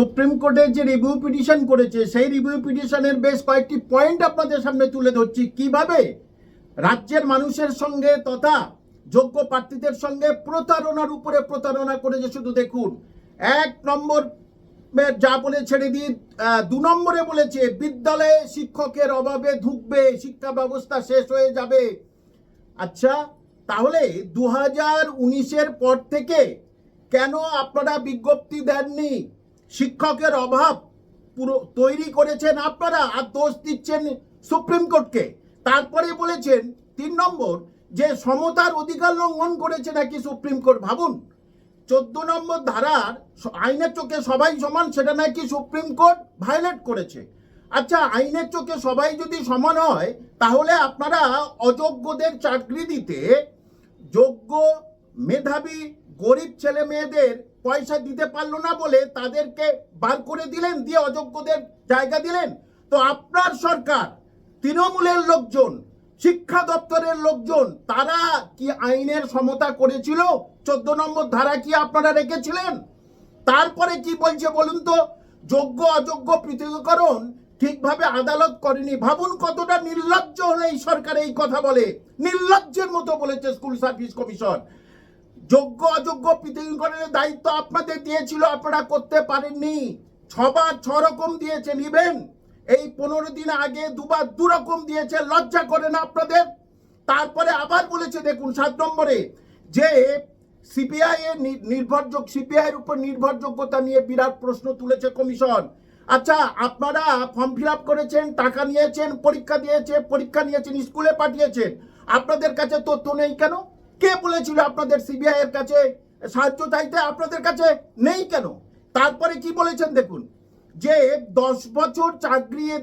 Supreme কোর্টে যে review petition করেছে, সেই রিভিউ পিটিশনের বেশ কয়েকটি পয়েন্ট আপনাদের সামনে তুলে ধরছি। কীভাবে? রাজ্যের মানুষের সঙ্গে তথা যোগ্য প্রার্থীদের সঙ্গে প্রতারণার উপরে প্রতারণা করেছে শুধু দেখুন। এক নম্বর যা বলে ছেড়ে দিয়ে দু নম্বরে বলেছে, বিদ্যালয়ে শিক্ষকের অভাবে ধুকবে, শিক্ষা ব্যবস্থা শেষ হয়ে যাবে। আচ্ছা তাহলে দু হাজার উনিশের পর থেকে কেন আপনারা বিজ্ঞপ্তি দেননি? শিক্ষকের অভাব পুরো তৈরি করেছেন আপনারা আর দোষ দিচ্ছেন সুপ্রিম কোর্টকে। তারপরে বলেছেন তিন নম্বর, যে সমতার অধিকার লঙ্ঘন করেছে নাকি সুপ্রিম কোর্ট? ভাবুন, চোদ্দ নম্বর ধারার আইনের চোখে সবাই সমান, সেটা নাকি সুপ্রিম কোর্ট ভায়োলেট করেছে? আচ্ছা আইনের চোখে সবাই যদি সমান হয়, তাহলে আপনারা অযোগ্যদের চাকরি দিতে যোগ্য মেধাবী গরিব ছেলে মেয়েদের পয়সা দিতে পারল না বলে তাদেরকে বার করে দিলেন, দিয়ে অযোগ্যদের জায়গা দিলেন। তো আপনার সরকার, তৃণমূলের লোকজন, শিক্ষা দপ্তরের লোকজন, তারা কি আইনের সমতা করেছিল? চোদ্দ নম্বর ধারা কি আপনারা রেখেছিলেন? তারপরে কি বলছে বলুন তো? যোগ্য, অযোগ্য, পৃথকীকরণ ঠিকভাবে আদালত করেনি। ভাবুন কতটা নির্লজ্জ হলে এই সরকার এই কথা বলে। নির্লজ্জের মতো বলেছে স্কুল সার্ভিস কমিশন। যোগ্য, অযোগ্য পৃথকীকরণের দায়িত্ব আপনাদের দিয়েছিল, আপনারা করতে পারেননি। ছবার ছ রকম দিয়েছেন ইভেন এই পনেরো দিন আগে দুবার দু রকম দিয়েছে, লজ্জা করে না আপনাদের? তারপরে আবার বলেছে, দেখুন, সাত নম্বরে, যে সিপিআই এর নির্ভরযোগ্য সিপিআই এর উপর নির্ভরযোগ্যতা নিয়ে বিরাট প্রশ্ন তুলেছে কমিশন। আচ্ছা আপনারা ফর্ম ফিল আপ করেছেন, টাকা নিয়েছেন, পরীক্ষা দিয়েছে, পরীক্ষা নিয়েছেন, স্কুলে পাঠিয়েছেন। আপনাদের কাছে তথ্য নেই কেন? কে বলেছিল আপনাদের সিবিআই এর কাছে সাহায্য চাইতে আপনাদের কাছে নেই কেন? তারপরে কি বলেছেন দেখুন, যে দশ বছর চাকরি এদের